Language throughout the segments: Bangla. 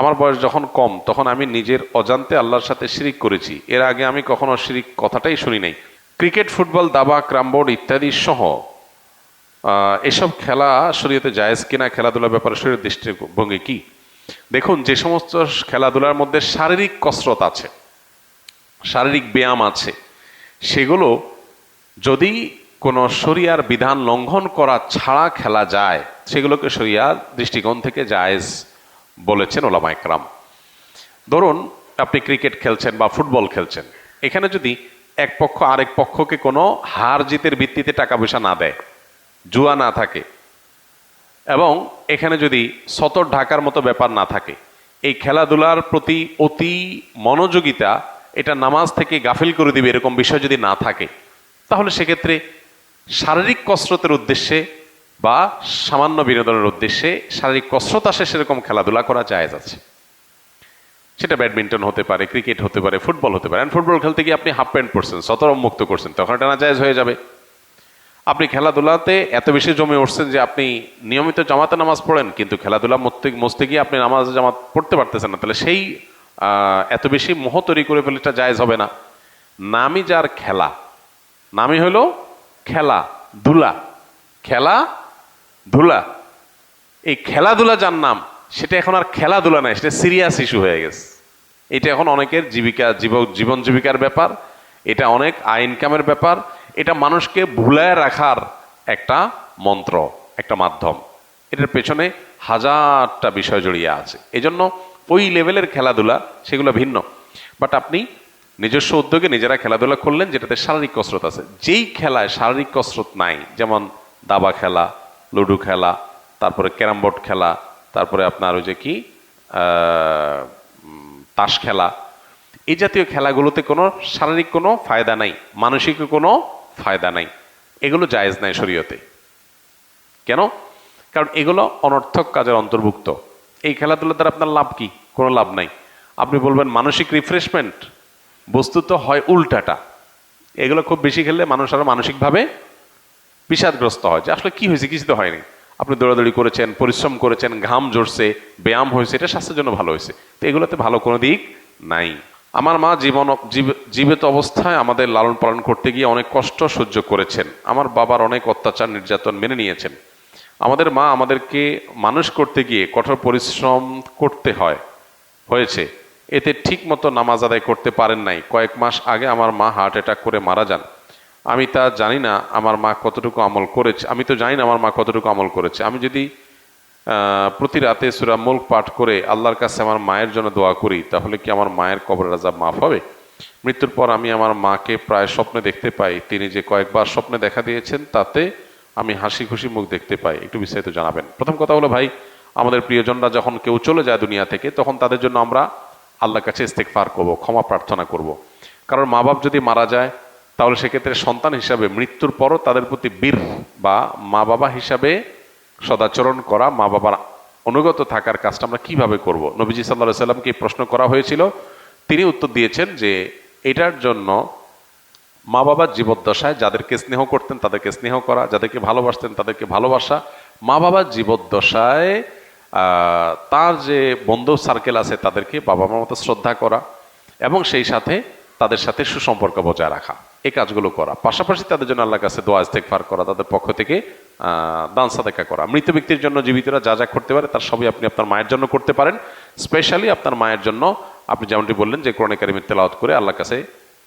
আমার বয়স যখন কম, তখন আমি নিজের অজান্তে আল্লাহর সাথে শিরিক করেছি। এর আগে আমি কখনো শিরিক কথাটাই শুনি নাই। ক্রিকেট, ফুটবল, দাবা, ক্রামবোর্ড ইত্যাদি সহ এসব খেলা শরীয়তে জায়েজ কিনা, খেলাধুলার ব্যাপারে শরীরের দৃষ্টিভঙ্গি কি? দেখুন, যে সমস্ত খেলাধুলার মধ্যে শারীরিক কসরত আছে, শারীরিক ব্যায়াম আছে, সেগুলো যদি কোনো শরিয়ার বিধান লঙ্ঘন করা ছাড়া খেলা যায়, সেগুলোকে শরিয়ার দৃষ্টিকোণ থেকে জায়েজ বলেছেন ওলামা একরাম। ধরুন, আপনি ক্রিকেট খেলছেন বা ফুটবল খেলছেন। এখানে যদি এক পক্ষ আরেক পক্ষকে কোনো হার জিতের ভিত্তিতে টাকা পয়সা না দেয়, জুয়া না থাকে, এবং এখানে যদি সতর ঢাকার মতো ব্যাপার না থাকে, এই খেলাধুলার প্রতি অতি মনোযোগিতা, এটা নামাজ থেকে গাফিল করে দিবে এরকম বিষয় যদি না থাকে, তাহলে সেক্ষেত্রে শারীরিক কসরতের উদ্দেশ্যে বা সামান্য বিনোদনের উদ্দেশ্যে শারীরিক কসরত আসে, সেরকম খেলাধুলা করা জায়েজ আছে। সেটা ব্যাডমিন্টন হতে পারে, ক্রিকেট হতে পারে, ফুটবল হতে পারে। ফুটবল খেলতে গিয়ে আপনি হাফ প্যান্ট পরছেন সতর মুক্ত করছেন, তখন এটা না জায়েজ হয়ে যাবে। আপনি খেলাধুলাতে এত বেশি জমে উঠছেন যে আপনি নিয়মিত জামাতে নামাজ পড়েন, কিন্তু খেলাধুলা মসতে গিয়ে আপনি নামাজ জামাত পড়তে পারতেছেন না, তাহলে সেই এত বেশি মোহ তৈরি করে ফেলে এটা জায়জ হবে না। নামই যার খেলা নামই হলো খেলা ধুলা খেলা ধুলা। এই খেলাধুলা যার নাম, সেটা এখন আর খেলাধুলা নাই, সেটা সিরিয়াস ইস্যু হয়ে গেছে। এটা এখন অনেকের জীবিকা জীব- জীবন জীবিকার ব্যাপার, এটা অনেক আয় ইনকামের ব্যাপার, এটা মানুষকে ভুলায় রাখার একটা মন্ত্র, একটা মাধ্যম। এটার পেছনে হাজারটা বিষয় জড়িয়ে আছে। এজন্য ওই লেভেলের খেলাধুলা, সেগুলো ভিন্ন। বাট আপনি নিজস্ব উদ্যোগে নিজেরা খেলাধুলা করলেন, যেটাতে শারীরিক কসরত আছে। যেই খেলায় শারীরিক কসরত নাই, যেমন দাবা খেলা লুডো খেলা, তারপরে ক্যারাম বোর্ড খেলা, তারপরে আপনার ওই যে কি তাস খেলা। এই জাতীয় খেলাগুলোতে কোনো শারীরিক কোনো ফায়দা নাই, মানসিক কোনো ফায়দা নাই। এগুলো জায়েজ নাই শরীয়তে। কেন? কারণ এগুলো অনর্থক কাজের অন্তর্ভুক্ত। এই খেলাধুলার দ্বারা আপনার লাভ কি? কোনো লাভ নাই। আপনি বলবেন, মানসিক রিফ্রেশমেন্ট বস্তুত হয় উল্টাটা। এগুলো খুব বেশি খেললে মানুষ আরও মানসিকভাবে বিষাদগ্রস্ত হয় যে আসলে কি হয়েছে কিছু তো হয়নি। আপনি দৌড়াদৌড়ি করেছেন, পরিশ্রম করেছেন, ঘাম ঝরছে, ব্যায়াম হয়েছে, এটা স্বাস্থ্যের জন্য ভালো হয়েছে। তো এগুলোতে ভালো কোনো দিক নাই। আমার মা জীবন, জীব- জীবিত অবস্থায় আমাদের লালন পালন করতে গিয়ে অনেক কষ্ট সহ্য করেছেন। আমার বাবার অনেক অত্যাচার নির্যাতন মেনে নিয়েছেন। আমাদের মা আমাদেরকে মানুষ করতে গিয়ে কঠোর পরিশ্রম করতে হয়, হয়েছে। এতে ঠিক মতো নামাজ আদায় করতে পারেন নাই। কয়েক মাস আগে আমার মা হার্ট অ্যাটাক করে মারা যান। আমি তা জানি না আমার মা কতটুকু আমল করেছে। আমি তো জানি না আমার মা কতটুকু আমল করেছে। আমি যদি প্রতি রাতে সুরা মুল্ক পাঠ করে আল্লাহর কাছে আমার মায়ের জন্য দোয়া করি, তাহলে কি আমার মায়ের কবর রাজা মাফ হবে? মৃত্যুর পর আমি আমার মাকে প্রায় স্বপ্নে দেখতে পাই। তিনি যে কয়েকবার স্বপ্নে দেখা দিয়েছেন, তাতে আমি হাসি খুশি মুখ দেখতে পাই। একটু বিস্তারিত জানাবেন। প্রথম কথা হলো, ভাই, আমাদের প্রিয়জনরা যখন কেউ চলে যায় দুনিয়া থেকে, তখন তাদের জন্য আমরা আল্লাহর কাছে ইস্তেকফার করব, ক্ষমা প্রার্থনা করব। কারণ মা বাপ যদি মারা যায় তাহলে সেক্ষেত্রে সন্তান হিসাবে মৃত্যুর পরও তাদের প্রতি বীর বা মা বাবা হিসাবে সদাচরণ করা, মা বাবার অনুগত থাকার কাজটা আমরা কীভাবে করব? নবীজি সাল্লাহ সাল্লামকে প্রশ্ন করা হয়েছিল। তিনি উত্তর দিয়েছেন যে এটার জন্য মা বাবার জীবদ্দশায় যাদেরকে স্নেহ করতেন তাদেরকে স্নেহ করা, যাদেরকে ভালোবাসতেন তাদেরকে ভালোবাসা। মা বাবার জীবদ্দশায় তার যে বন্ধু সার্কেল আছে তাদেরকে বাবা মার মতো শ্রদ্ধা করা এবং সেই সাথে তাদের সাথে সুসম্পর্ক বজায় রাখা। এই কাজগুলো করা। পাশাপাশি তাদের জন্য আল্লাহর কাছে দোয়া ইস্তেকফার করা, তাদের পক্ষ থেকে দান সাদেকা করা। মৃত ব্যক্তির জন্য জীবিতরা যা যা করতে পারে, তার সবই আপনি আপনার মায়ের জন্য করতে পারেন। স্পেশালি আপনার মায়ের জন্য আপনি যেমনটি বললেন যে, কোরআন কারিমের তেলাওয়াত করে আল্লাহর কাছে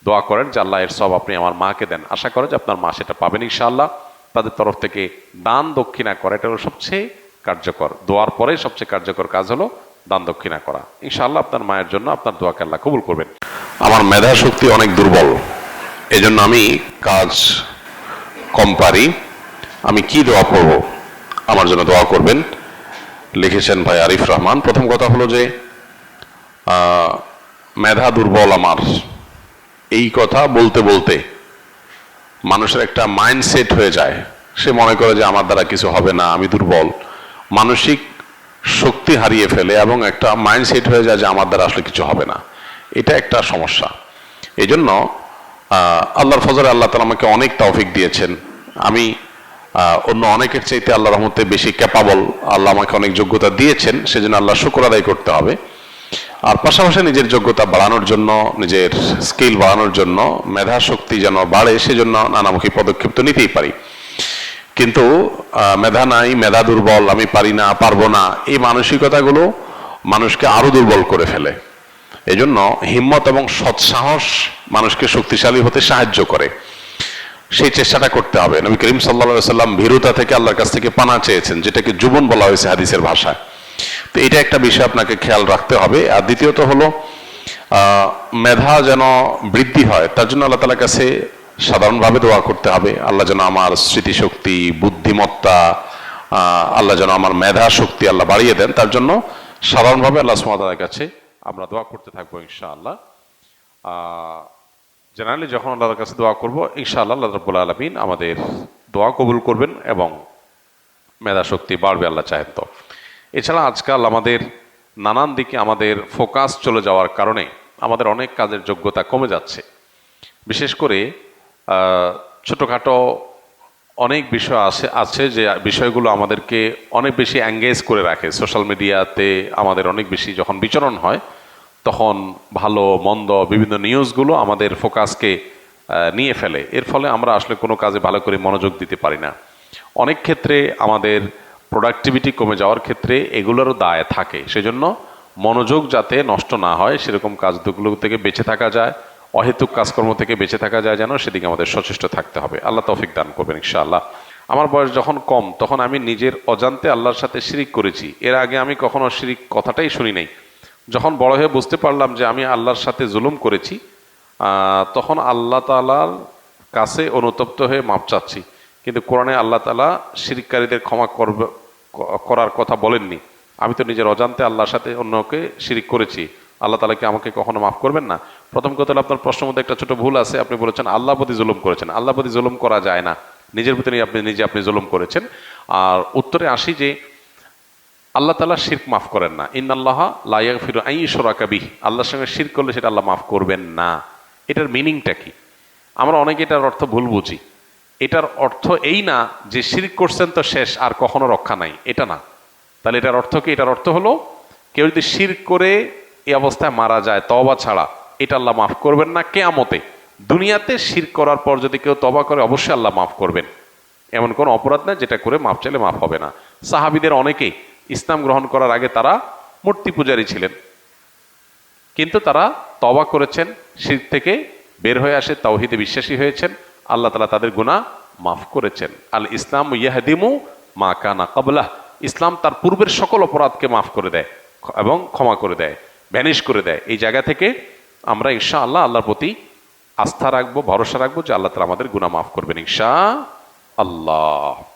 দোয়া করেন যে, আল্লাহ এর সব আপনি আমার মাকে দেন। আশা করে যে, আপনার মা সেটা পাবেন ইনশাআল্লাহ। তাদের তরফ থেকে দান দক্ষিণা করা, এটা হলো সবচেয়ে কার্যকর। দোয়ার পরে সবচেয়ে কার্যকর কাজ হলো দান দক্ষিণা করা। ইনশাআল্লাহ আপনার মায়ের জন্য আপনার দোয়াকে আল্লাহ কবুল করবেন। আমার মেধা শক্তি অনেক দুর্বল। এজন্য আমি কাজ কম পারি। আমি কি দোয়া করব? আমার জন্য দোয়া করবেন। লিখেছেন ভাই আরিফ রহমান। প্রথম কথা হলো যে মেধা দুর্বল আমার। এই কথা বলতে বলতে মানুষের একটা মাইন্ডসেট হয়ে যায়। সে মনে করে যে আমার দ্বারা কিছু হবে না, আমি দুর্বল। মানসিক শক্তি হারিয়ে ফেলে এবং একটা মাইন্ডসেট হয়ে যায় যে আমার দ্বারা আসলে কিছু হবে না। এটা একটা সমস্যা। এই জন্য আল্লাহর ফজরে আল্লাহ তালা আমাকে অনেক তৌফিক দিয়েছেন। আমি অন্য অনেকের চাইতে আল্লাহ রহমতে বেশি ক্যাপাবল আল্লাহ আমাকে অনেক যোগ্যতা দিয়েছেন, সেজন্য আল্লাহ শুকর আদায় করতে হবে। আর পাশাপাশি নিজের যোগ্যতা বাড়ানোর জন্য, নিজের স্কিল বাড়ানোর জন্য মেধা শক্তি যেন বাড়ে, সেজন্য নানামুখী পদক্ষেপ তো নিতেই পারি। কিন্তু মেধা নাই, মেধা দুর্বল, আমি পারি না, পারব না, এই মানসিকতাগুলো মানুষকে আরও দুর্বল করে ফেলে। এজন্য হিম্মত এবং সৎসাহস মানুষকে শক্তিশালী হতে সাহায্য করে। সেই চেষ্টাটা করতে হবে। নবী করিম সাল্লা সাল্লাম ভীরুতা থেকে আল্লাহর কাছ থেকে পানা চেয়েছেন, যেটাকে জুবন বলা হয়েছে হাদিসের ভাষায়। তো এটা একটা বিষয় আপনাকে খেয়াল রাখতে হবে। আর দ্বিতীয়ত হলো মেধা যেন বৃদ্ধি হয়, তার জন্য আল্লাহ তালার কাছে সাধারণভাবে দোয়া করতে হবে। আল্লাহ যেন আমার স্মৃতিশক্তি, বুদ্ধিমত্তা আল্লাহ যেন আমার মেধা শক্তি আল্লাহ বাড়িয়ে দেন। তার জন্য সাধারণভাবে আল্লাহ সুমাতার কাছে আমরা দোয়া করতে থাকব ইনশাআল্লাহ। জেনারেলি যখন আল্লাহর কাছে দোয়া করব, ইনশাআল্লাহ আল্লাহ রব্বুল আলমিন আমাদের দোয়া কবুল করবেন এবং মেধা শক্তি বাড়বে আল্লাহ চাহেন তো। এছাড়া আজকাল আমাদের নানান দিকে আমাদের ফোকাস চলে যাওয়ার কারণে আমাদের অনেক কাজের যোগ্যতা কমে যাচ্ছে। বিশেষ করে ছোটোখাটো অনেক বিষয় আছে আছে যে বিষয়গুলো আমাদেরকে অনেক বেশি অ্যাঙ্গেজ করে রাখে। সোশ্যাল মিডিয়াতে আমাদের অনেক বেশি যখন বিচরণ হয় তখন ভালো, মন্দ বিভিন্ন নিউজগুলো আমাদের ফোকাসকে নিয়ে ফেলে। এর ফলে আমরা আসলে কোনো কাজে ভালো করে মনোযোগ দিতে পারি না। অনেক ক্ষেত্রে আমাদের প্রোডাক্টিভিটি কমে যাওয়ার ক্ষেত্রে এগুলোরও দায় থাকে। সেজন্য মনোযোগ যাতে নষ্ট না হয়, সেরকম কাজগুলো থেকে বেঁচে থাকা যায়, অহেতুক কাজকর্ম থেকে বেঁচে থাকা যায় যেন সেদিকে আমাদের সচেষ্ট থাকতে হবে। আল্লাহ তৌফিক দান করবেন, ইনশাআল্লাহ। আমার বয়স যখন কম, তখন আমি নিজের অজান্তে আল্লাহর সাথে শিরিক করেছি। এর আগে আমি কখনো শিরিক কথাটাই শুনি নাই। যখন বড় হয়ে বুঝতে পারলাম যে আমি আল্লাহর সাথে জুলুম করেছি তখন আল্লাহ তালার কাছে অনুতপ্ত হয়ে মাপ চাচ্ছি। কিন্তু কোরআনে আল্লাহ তালা শিরিককারীদের ক্ষমা করবে, করার কথা বলেননি। আমি তো নিজের অজান্তে আল্লাহর সাথে অন্যকে শিরিক করেছি। আল্লাহ তালা কি আমাকে কখনো মাফ করবেন না? প্রথম কথা হলো আপনার প্রশ্নের মধ্যে একটা ছোট ভুল আছে। আপনি বলেছেন আল্লাহ প্রতি জুলুম করেছেন। আল্লাহ প্রতি জুলুম করা যায় না। নিজের প্রতি আপনি, নিজে আপনি জুলুম করেছেন। আর উত্তরে আসি যে আল্লাহ তালা শির্ক মাফ করেন না। ইন আল্লাহ লাইয়া ফিরু আই সরাকাবি আল্লাহর সঙ্গে শির্ক করলে সেটা আল্লাহ মাফ করবেন না। এটার মিনিংটা কি? আমরা অনেকে এটার অর্থ ভুল বুঝি। এটার অর্থ এই না যে শির্ক করছেন তো শেষ, আর কখনো রক্ষা নাই। এটা না। তাহলে এটার অর্থ কি? এটার অর্থ হলো, কেউ যদি শির্ক করে এই অবস্থায় মারা যায় তবা ছাড়া, এটা আল্লাহ মাফ করবেন না কেয়ামতে। দুনিয়াতে শির্ক করার পর যদি কেউ তবা করে, অবশ্যই আল্লাহ মাফ করবেন। এমন কোনো অপরাধ না যেটা করে মাফ চাইলে মাফ হবে না। সাহাবিদের অনেকেই ইসলাম গ্রহণ করার আগে তারা মূর্তি পূজারী ছিলেন। কিন্তু তারা তবা করেছেন, শির থেকে বের হয়ে আসে, তাওহিদে বিশ্বাসী হয়েছেন, আল্লাহ তালা তাদের গুণা মাফ করেছেন। আল ইসলাম ইয়াহদিমু মা কানা কাবলাহ ইসলাম তার পূর্বের সকল অপরাধকে মাফ করে দেয় এবং ক্ষমা করে দেয় ভ্যানিশ করে দেয়। এই জায়গা থেকে আমরা ঈশা আল্লাহ আল্লাহর প্রতি আস্থা রাখব, ভরসা রাখব যে আল্লাহ তালা আমাদের গুণা মাফ করবেন ঈশা আল্লাহ